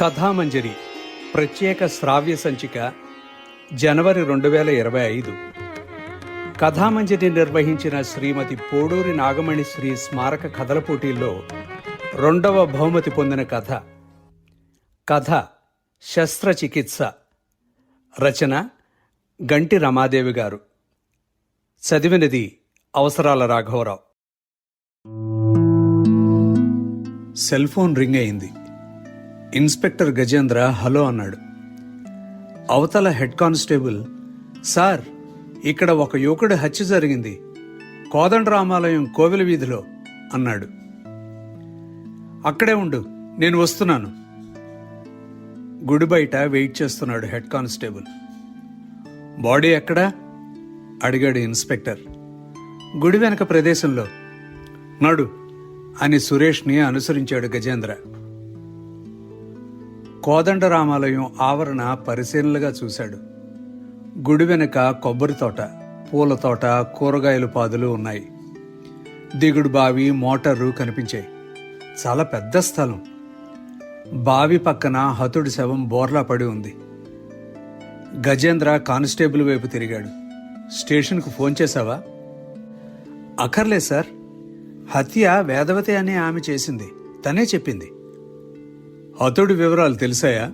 కథామంజరి ప్రత్యేక శ్రావ్య సంచిక జనవరి రెండు వేల ఇరవై ఐదు. కథామంజరి నిర్వహించిన శ్రీమతి పోడూరి నాగమణి శ్రీ స్మారక కథల పోటీల్లో రెండవ బహుమతి పొందిన కథ. కథ శస్త్రచికిత్స. రచన గంటి రమాదేవి గారు. చదివినది అవసరాల రాఘవరావు. సెల్ ఫోన్ రింగ్ అయింది. ఇన్స్పెక్టర్ గజేంద్ర హలో అన్నాడు. అవతల హెడ్ కానిస్టేబుల్ సార్ ఇక్కడ ఒక యువకుడి హత్య జరిగింది. కోదండరామాలయం కోవెల వీధిలో అన్నాడు. అక్కడే ఉండు నేను వస్తున్నాను. గుడి బయట వెయిట్ చేస్తున్నాడు హెడ్ కానిస్టేబుల్. బాడీ ఎక్కడా? అడిగాడు ఇన్స్పెక్టర్. గుడి వెనక ప్రదేశంలో. నడు అని సురేష్ని అనుసరించాడు గజేంద్ర. కోదండరామాలయం ఆవరణ పరిశీలనలుగా చూశాడు. గుడి వెనక కొబ్బరి తోట పూల తోట కూరగాయల పాదులు ఉన్నాయి. దిగుడు బావి మోటారు కనిపించాయి. చాలా పెద్ద స్థలం. బావి పక్కన హతుడి శవం బోర్లా పడి ఉంది. గజేంద్ర కానిస్టేబుల్ వైపు తిరిగాడు. స్టేషన్కు ఫోన్ చేశావా? అక్కర్లేదు సార్. హత్య వేదవతి అనే ఆమె చేసింది. తనే చెప్పింది. అతడు వివరాలు తెలిసాయా?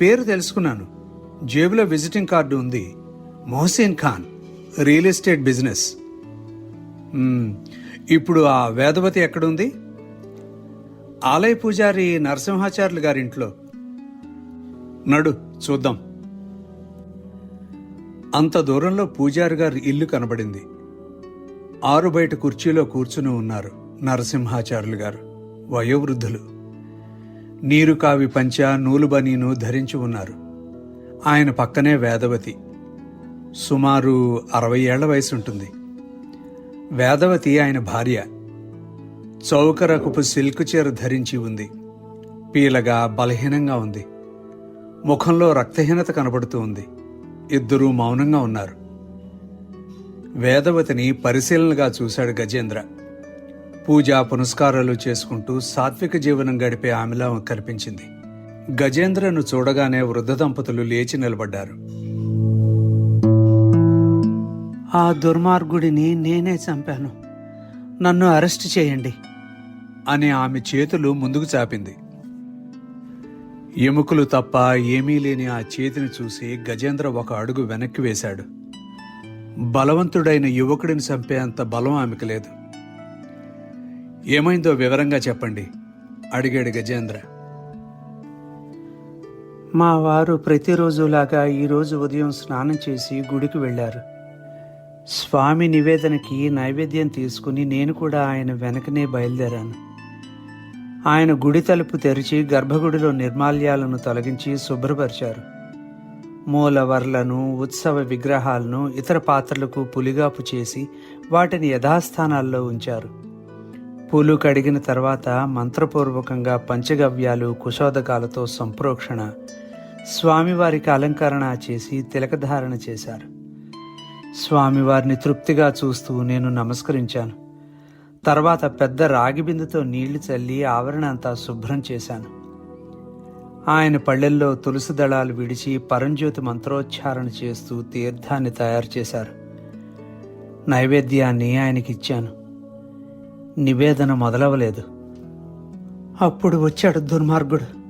పేరు తెలుసుకున్నాను. జేబులో విజిటింగ్ కార్డు ఉంది. Mohsin Khan real estate business. ఇప్పుడు ఆ వేదవతి ఎక్కడుంది? ఆలయ పూజారి నరసింహాచార్యులు గారింట్లో. నడు చూద్దాం. అంత దూరంలో పూజారి గారి ఇల్లు కనబడింది. ఆరు బయట కుర్చీలో కూర్చుని ఉన్నారు నరసింహాచార్యులు గారు వయోవృద్ధులు. నీరు కావి పంచ నూలుబనీను ధరించి ఉన్నారు. ఆయన పక్కనే వేదవతి. సుమారు అరవై ఏళ్ళ వయసు ఉంటుంది వేదవతి ఆయన భార్య. చౌకరకపు సిల్క్ చీర ధరించి ఉంది. పీలగా బలహీనంగా ఉంది. ముఖంలో రక్తహీనత కనబడుతూ ఉంది. ఇద్దరూ మౌనంగా ఉన్నారు. వేదవతిని పరిశీలనగా చూశాడు గజేంద్ర. పూజా పునస్కారాలు చేసుకుంటూ సాత్విక జీవనం గడిపే ఆమెలా కనిపించింది. గజేంద్రను చూడగానే వృద్ధ దంపతులు లేచి నిలబడ్డారు. ఆ దుర్మార్గుడిని నేనే చంపాను. నన్ను అరెస్ట్ చేయండి. అని ఆమె చేతులు ముందుకు చాపింది. ఎముకలు తప్ప ఏమీ లేని ఆ చేతిని చూసి గజేంద్ర ఒక అడుగు వెనక్కి వేశాడు. బలవంతుడైన యువకుడిని చంపేంత బలం ఆమెకు లేదు. ఏమైందో వివరంగా చెప్పండి అడిగాడు గజేంద్ర. మా వారు ప్రతిరోజులాగా ఈరోజు ఉదయం స్నానం చేసి గుడికి వెళ్ళారు. స్వామి నివేదనకి నైవేద్యం తీసుకుని నేను కూడా ఆయన వెనకనే బయలుదేరాను. ఆయన గుడి తలుపు తెరిచి గర్భగుడిలో నిర్మాల్యాలను తొలగించి శుభ్రపరిచారు. మూలవర్లను ఉత్సవ విగ్రహాలను ఇతర పాత్రలకు పులిగాపు చేసి వాటిని యథాస్థానాల్లో ఉంచారు. పూలు కడిగిన తర్వాత మంత్రపూర్వకంగా పంచగవ్యాలు కుశోదకాలతో సంప్రోక్షణ. స్వామివారికి అలంకరణ చేసి తిలకధారణ చేశారు. స్వామివారిని తృప్తిగా చూస్తూ నేను నమస్కరించాను. తర్వాత పెద్ద రాగి బిందుతో నీళ్ళు చల్లి ఆవరణ అంతా శుభ్రం చేశాను. ఆయన పళ్ళెల్లో తులసి దళాలు విడిచి పరంజ్యోతి మంత్రోచ్చారణ చేస్తూ తీర్థాన్ని తయారు చేశారు. నైవేద్యాన్ని ఆయనకిచ్చాను. నివేదన మొదలవలేదు. అప్పుడు వచ్చాడు దుర్మార్గుడు.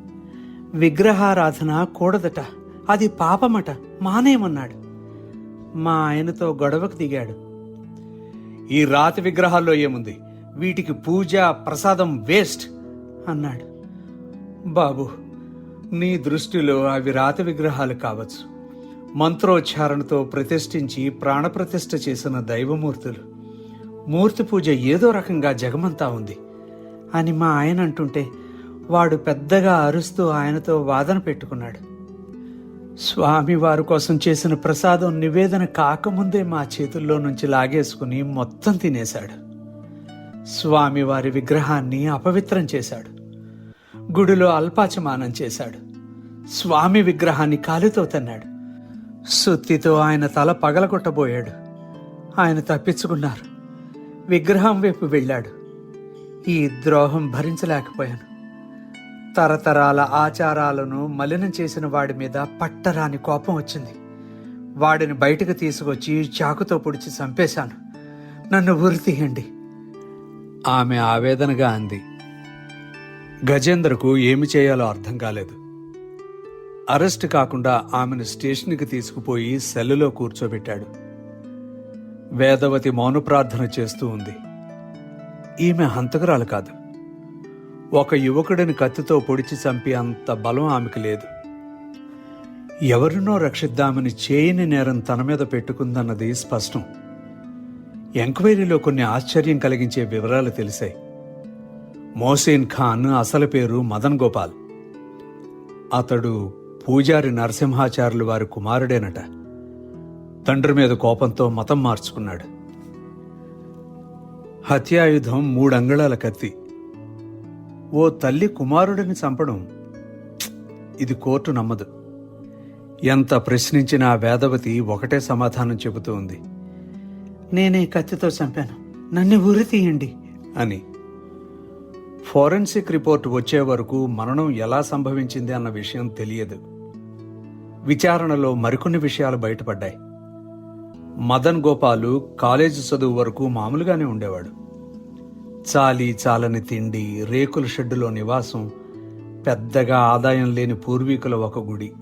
విగ్రహారాధన కూడదట. అది పాపమట. మానేయమన్నాడు మా ఆయనతో గొడవకు దిగాడు. ఈ రాతి విగ్రహాల్లో ఏముంది? వీటికి పూజ ప్రసాదం వేస్ట్. అన్నాడు. బాబు నీ దృష్టిలో అవి రాతి విగ్రహాలు కావచ్చు. మంత్రోచ్చారణతో ప్రతిష్ఠించి ప్రాణప్రతిష్ఠ చేసిన దైవమూర్తులు. మూర్తి పూజ ఏదో రకంగా జగమంతా ఉంది అని మా ఆయన అంటుంటే వాడు పెద్దగా అరుస్తూ ఆయనతో వాదన పెట్టుకున్నాడు. స్వామి వారి కోసం చేసిన ప్రసాదం నివేదన కాకముందే మా చేతుల్లో నుంచి లాగేసుకుని మొత్తం తినేశాడు. స్వామి వారి విగ్రహాన్ని అపవిత్రం చేశాడు. గుడిలో అల్పాచమానం చేశాడు. స్వామి విగ్రహాన్ని కాలితో తన్నాడు. సుత్తితో ఆయన తల పగలగొట్టబోయాడు. ఆయన తప్పించుకున్నారు. విగ్రహం వైపు వెళ్ళాడు. ఈ ద్రోహం భరించలేకపోయాను. తరతరాల ఆచారాలను మలినం చేసిన వాడి మీద పట్టరాని కోపం వచ్చింది. వాడిని బయటకు తీసుకొచ్చి చాకుతో పొడిచి చంపేశాను. నన్ను ఉరి తీయండి. ఆమె ఆవేదనగా అంది. గజేంద్రకు ఏమి చేయాలో అర్థం కాలేదు. అరెస్ట్ కాకుండా ఆమెను స్టేషన్కి తీసుకుపోయి సెల్లులో కూర్చోబెట్టాడు. వేదవతి మౌన ప్రార్థన చేస్తూ ఉంది. ఈమె హంతకురాలు కాదు. ఒక యువకుడిని కత్తితో పొడిచి చంపి అంత బలం ఆమెకు లేదు. ఎవరినో రక్షిద్దామని చేయని నేరం తన మీద పెట్టుకుందన్నది స్పష్టం. ఎంక్వైరీలో కొన్ని ఆశ్చర్యం కలిగించే వివరాలు తెలిసాయి. మోసేన్ ఖాన్ అసలు పేరు మదన్ గోపాల్. అతడు పూజారి నరసింహాచార్యులు వారి కుమారుడేనట. తండ్రి మీద కోపంతో మతం మార్చుకున్నాడు. హత్యాయుధం మూడంగళాల కత్తి. ఓ తల్లి కుమారుడిని చంపడం ఇది కోర్టు నమ్మదు. ఎంత ప్రశ్నించినా వేదవతి ఒకటే సమాధానం చెబుతూ ఉంది. నేనే కత్తితో చంపాను. నన్ను ఉరి తీయండి అని. ఫోరెన్సిక్ రిపోర్ట్ వచ్చే వరకు మరణం ఎలా సంభవించింది అన్న విషయం తెలియదు. విచారణలో మరికొన్ని విషయాలు బయటపడ్డాయి. మదన్ గోపాలు కాలేజీ చదువు వరకు మామూలుగానే ఉండేవాడు. చాలి చాలని తిండి రేకుల షెడ్డులో నివాసం పెద్దగా ఆదాయం లేని పూర్వీకుల ఒక గుడి.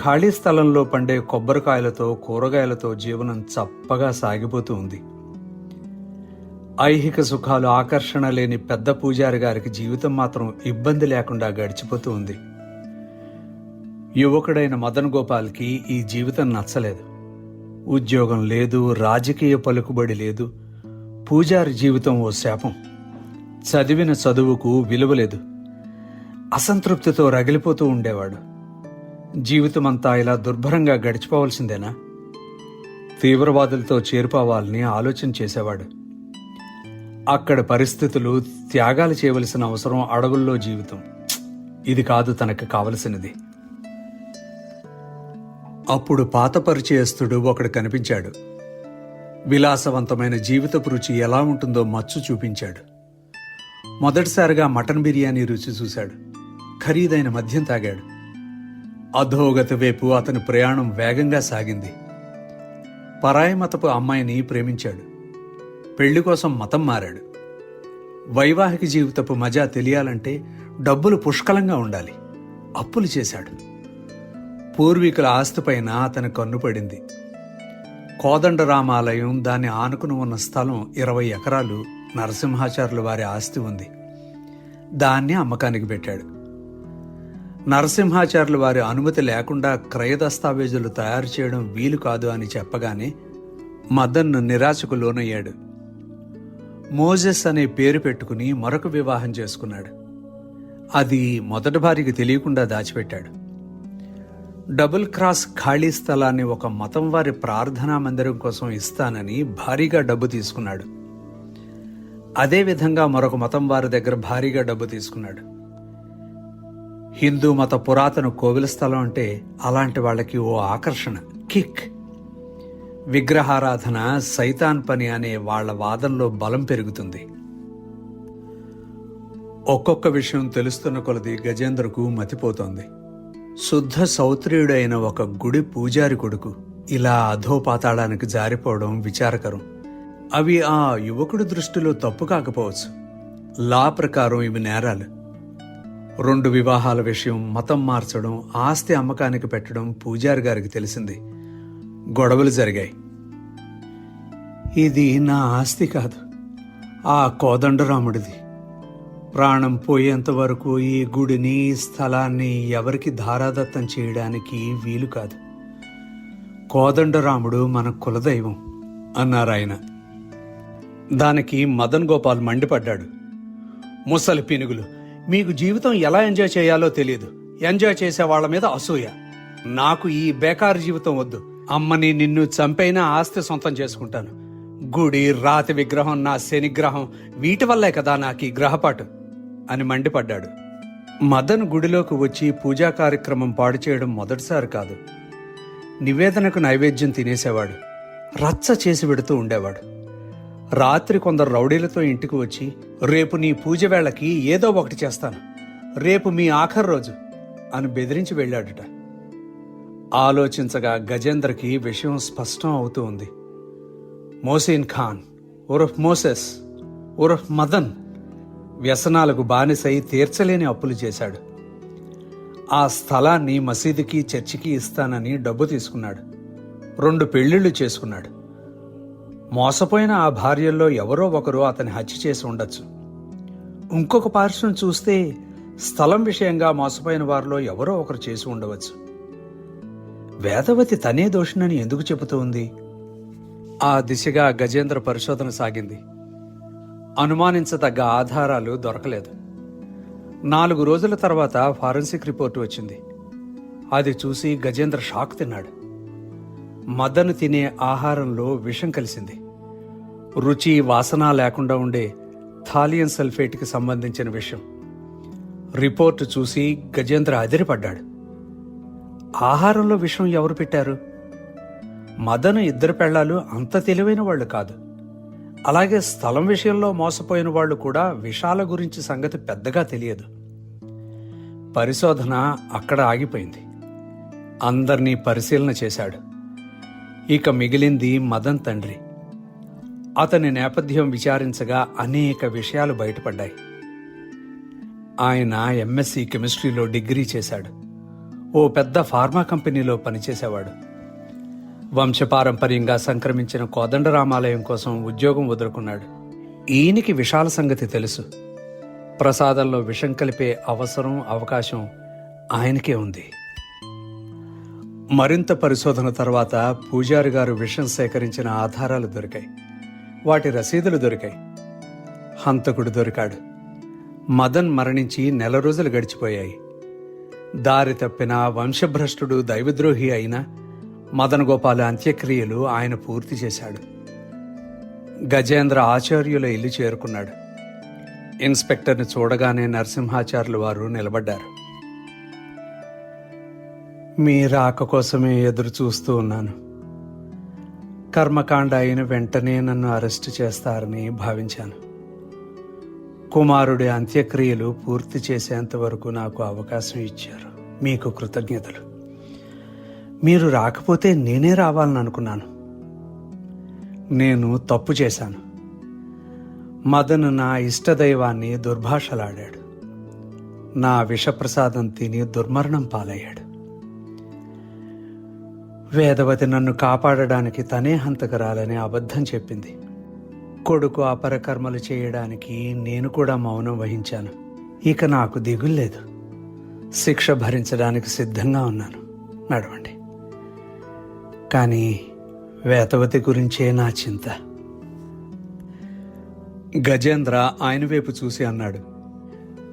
ఖాళీ స్థలంలో పండే కొబ్బరికాయలతో కూరగాయలతో జీవనం చప్పగా సాగిపోతూ ఉంది. ఐహిక సుఖాలు ఆకర్షణ లేని పెద్ద పూజారి గారికి జీవితం మాత్రం ఇబ్బంది లేకుండా గడిచిపోతూ ఉంది. యువకుడైన మదన్ గోపాల్కి ఈ జీవితం నచ్చలేదు. ఉద్యోగం లేదు రాజకీయ పలుకుబడి లేదు పూజారి జీవితం ఓ శాపం. చదివిన చదువుకు విలువ లేదు. అసంతృప్తితో రగిలిపోతూ ఉండేవాడు. జీవితమంతా ఇలా దుర్భరంగా గడిచిపోవలసిందేనా? తీవ్రవాదులతో చేరిపోవాలని ఆలోచన చేసేవాడు. అక్కడ పరిస్థితులు త్యాగాలు చేయవలసిన అవసరం అడవుల్లో జీవితం. ఇది కాదు తనకు కావలసినది. అప్పుడు పాత పరిచయస్తుడు ఒకడు కనిపించాడు. విలాసవంతమైన జీవితపు రుచి ఎలా ఉంటుందో మచ్చు చూపించాడు. మొదటిసారిగా మటన్ బిర్యానీ రుచి చూశాడు. ఖరీదైన మద్యం తాగాడు. అధోగతి వైపు అతని ప్రయాణం వేగంగా సాగింది. పరాయి మతపు అమ్మాయిని ప్రేమించాడు. పెళ్ళి కోసం మతం మారాడు. వైవాహిక జీవితపు మజా తెలియాలంటే డబ్బులు పుష్కలంగా ఉండాలి. అప్పులు చేశాడు. పూర్వీకుల ఆస్తిపైన అతని కన్ను పడింది. కోదండరామాలయం దాన్ని ఆనుకుని ఉన్న స్థలం ఇరవై ఎకరాలు నరసింహాచార్యుల వారి ఆస్తి ఉంది. దాన్ని అమ్మకానికి పెట్టాడు. నరసింహాచార్యుల వారి అనుమతి లేకుండా క్రయ దస్తావేజులు తయారు చేయడం వీలు కాదు అని చెప్పగానే మదన్ నిరాశకు లోనయ్యాడు. మోజెస్ అనే పేరు పెట్టుకుని మరొక వివాహం చేసుకున్నాడు. అది మొదటి భార్యకి తెలియకుండా దాచిపెట్టాడు. డబుల్ క్రాస్ ఖాళీ స్థలాన్ని ఒక మతం వారి ప్రార్థనా మందిరం కోసం ఇస్తానని భారీగా డబ్బు తీసుకున్నాడు. అదేవిధంగా మరొక మతం వారి దగ్గర భారీగా డబ్బు తీసుకున్నాడు. హిందూ మత పురాతన కోవిల స్థలం అంటే అలాంటి వాళ్ళకి ఓ ఆకర్షణ కిక్. విగ్రహారాధన సైతాన్ పని అనే వాళ్ళ వాదనలో బలం పెరుగుతుంది. ఒక్కొక్క విషయం తెలుస్తున్న కొలది గజేంద్రకు మతిపోతోంది. శుద్ధ సౌత్రీయుడైన ఒక గుడి పూజారి కొడుకు ఇలా అధోపాతాళానికి జారిపోవడం విచారకరం. అవి ఆ యువకుడి దృష్టిలో తప్పు కాకపోవచ్చు. లా ప్రకారం ఇవి నేరాలు. రెండు వివాహాల విషయం మతం మార్చడం ఆస్తి అమ్మకానికి పెట్టడం పూజారి గారికి తెలిసింది. గొడవలు జరిగాయి. ఇది నా ఆస్తి కాదు. ఆ కోదండరాముడిది. ప్రాణం పోయేంత వరకు ఈ గుడిని స్థలాన్ని ఎవరికి ధారాదత్తం చేయడానికి వీలు కాదు. కోదండరాముడు మన కులదైవం అన్నారాయన దానికి మదన్ గోపాల్ మండిపడ్డాడు. ముసలి పినుగులు మీకు జీవితం ఎలా ఎంజాయ్ చేయాలో తెలియదు. ఎంజాయ్ చేసే వాళ్ళ మీద అసూయ. నాకు ఈ బేకారు జీవితం వద్దు. అమ్మని నిన్ను చంపైనా ఆస్తి సొంతం చేసుకుంటాను. గుడి రాతి విగ్రహం నా శనిగ్రహం వీటి వల్లే కదా నాకు ఈ గ్రహపాటు. అని మండిపడ్డాడు. మదన్ గుడిలోకి వచ్చి పూజా కార్యక్రమం పాడు చేయడం మొదటిసారి కాదు. నివేదనకు నైవేద్యం తినేసేవాడు. రచ్చ చేసి పెడుతూ ఉండేవాడు. రాత్రి కొందరు రౌడీలతో ఇంటికి వచ్చి రేపు నీ పూజ వేళకి ఏదో ఒకటి చేస్తాను. రేపు మీ ఆఖరి రోజు అని బెదిరించి వెళ్ళాడట. ఆలోచించగా గజేంద్రకి విషయం స్పష్టం అవుతూ ఉంది. మోసీన్ ఖాన్ ఉరఫ్ మోసెస్ ఉరఫ్ మదన్ వ్యసనాలకు బానిసై తీర్చలేని అప్పులు చేశాడు. ఆ స్థలాన్ని మసీదుకి చర్చికి ఇస్తానని డబ్బు తీసుకున్నాడు. రెండు పెళ్ళిళ్ళు చేసుకున్నాడు. మోసపోయిన ఆ భార్యల్లో ఎవరో ఒకరు అతని హత్య చేసి ఉండొచ్చు. ఇంకొక పార్శ్వం చూస్తే స్థలం విషయంగా మోసపోయిన వారిలో ఎవరో ఒకరు చేసి ఉండవచ్చు. వేదవతి తనే దోషినని ఎందుకు చెబుతూ ఉంది? ఆ దిశగా గజేంద్ర పరిశోధన సాగింది. అనుమానించదగ్గ ఆధారాలు దొరకలేదు. నాలుగు రోజుల తర్వాత ఫారెన్సిక్ రిపోర్ట్ వచ్చింది. అది చూసి గజేంద్ర షాక్ తిన్నాడు. మదను తినే ఆహారంలో విషం కలిసింది. రుచి వాసన లేకుండా ఉండే థాలియన్ సల్ఫేట్కి సంబంధించిన విషయం రిపోర్టు చూసి గజేంద్ర అదిరిపడ్డాడు. ఆహారంలో విషం ఎవరు పెట్టారు? మదను ఇద్దరు పెళ్ళాలు అంత తెలివైన వాళ్ళు కాదు. అలాగే స్థలం విషయంలో మోసపోయిన వాళ్ళు కూడా విషాల గురించి సంగతి పెద్దగా తెలియదు. పరిశోధన అక్కడ ఆగిపోయింది. అందర్నీ పరిశీలన చేశాడు. ఇక మిగిలింది మదన్ తండ్రి. అతని నేపథ్యం విచారించగా అనేక విషయాలు బయటపడ్డాయి. ఆయన ఎంఎస్సి కెమిస్ట్రీలో డిగ్రీ చేశాడు. ఓ పెద్ద ఫార్మా కంపెనీలో పనిచేసేవాడు. వంశపారంపర్యంగా సంక్రమించిన కోదండరామాలయం కోసం ఉద్యోగం వదులుకున్నాడు. ఈయనకి విశాల సంగతి తెలుసు. ప్రసాదంలో విషం కలిపే అవసరం అవకాశం ఆయనకే ఉంది. మరింత పరిశోధన తర్వాత పూజారి గారు విషం సేకరించిన ఆధారాలు దొరికాయి. వాటి రసీదులు దొరికాయి. హంతకుడు దొరికాడు. మదన్ మరణించి నెల రోజులు గడిచిపోయాయి. దారి తప్పిన వంశభ్రష్టుడు దైవద్రోహి అయినా మదన గోపాల అంత్యక్రియలు ఆయన పూర్తి చేశాడు. గజేంద్ర ఆచార్యుల ఇల్లు చేరుకున్నాడు. ఇన్స్పెక్టర్ని చూడగానే నరసింహాచార్యులు వారు నిలబడ్డారు. మీ రాక కోసమే ఎదురు చూస్తూ ఉన్నాను. కర్మకాండ అయిన వెంటనే నన్ను అరెస్ట్ చేస్తారని భావించాను. కుమారుడి అంత్యక్రియలు పూర్తి చేసేంత వరకు నాకు అవకాశం ఇచ్చారు. మీకు కృతజ్ఞతలు. మీరు రాకపోతే నేనే రావాలని అనుకున్నాను. నేను తప్పు చేశాను. మదన్ నా ఇష్టదైవాన్ని దుర్భాషలాడాడు. నా విషప్రసాదం తిని దుర్మరణం పాలయ్యాడు. వేదవతి నన్ను కాపాడడానికి తనే హంతకరాలని అబద్ధం చెప్పింది. కొడుకు అపరకర్మలు చేయడానికి నేను కూడా మౌనం వహించాను. ఇక నాకు దిగుల్లేదు శిక్ష భరించడానికి సిద్ధంగా ఉన్నాను. నడవండి. కానీ వేతవతి గురించే నా చింత. గజేంద్ర ఆయన వైపు చూసి అన్నాడు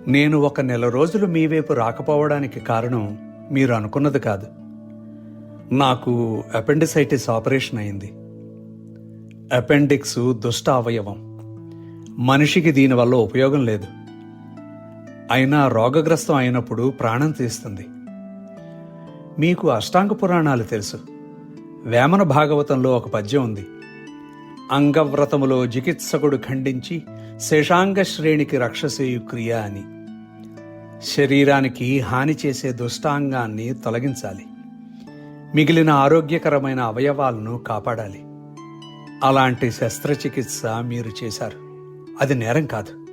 నేను ఒక నెల రోజులు మీ వైపు రాకపోవడానికి కారణం మీరు అనుకున్నది కాదు. నాకు అపెండిసైటిస్ ఆపరేషన్ అయింది. అపెండిక్స్ దుష్ట అవయవం మనిషికి దీనివల్ల ఉపయోగం లేదు. అయినా రోగగ్రస్తం అయినప్పుడు ప్రాణం తీస్తుంది. మీకు అష్టాంగ పురాణాలు తెలుసు. వేమన భాగవతంలో ఒక పద్యం ఉంది. అంగవ్రతములో చికిత్సకుడు ఖండించి శేషాంగ శ్రేణికి రక్షసేయు క్రియ అని. శరీరానికి హాని చేసే దుష్టాంగాన్ని తొలగించాలి. మిగిలిన ఆరోగ్యకరమైన అవయవాలను కాపాడాలి. అలాంటి శస్త్రచికిత్స మీరు చేశారు. అది నేరం కాదు.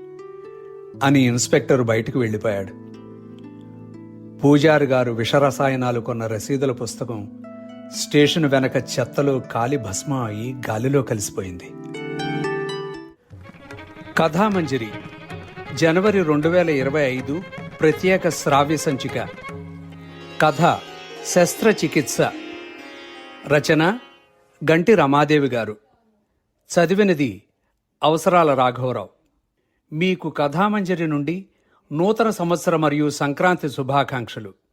అని ఇన్స్పెక్టర్ బయటకు వెళ్ళిపోయాడు. పూజారి గారు విషరసాయనాలు కొన్న రసీదుల పుస్తకం స్టేషన్ వెనక చెత్తలో కాలి భస్మ అయి గాలిలో కలిసిపోయింది. కథామంజరి జనవరి రెండు వేల ఇరవై ఐదు ప్రత్యేక శ్రావ్య సంచిక. కథ శస్త్రచికిత్స. రచన గంటి రమాదేవి గారు. చదివినది అవసరాల రాఘవరావు. మీకు కథామంజరి నుండి నూతన సంవత్సర మరియు సంక్రాంతి శుభాకాంక్షలు.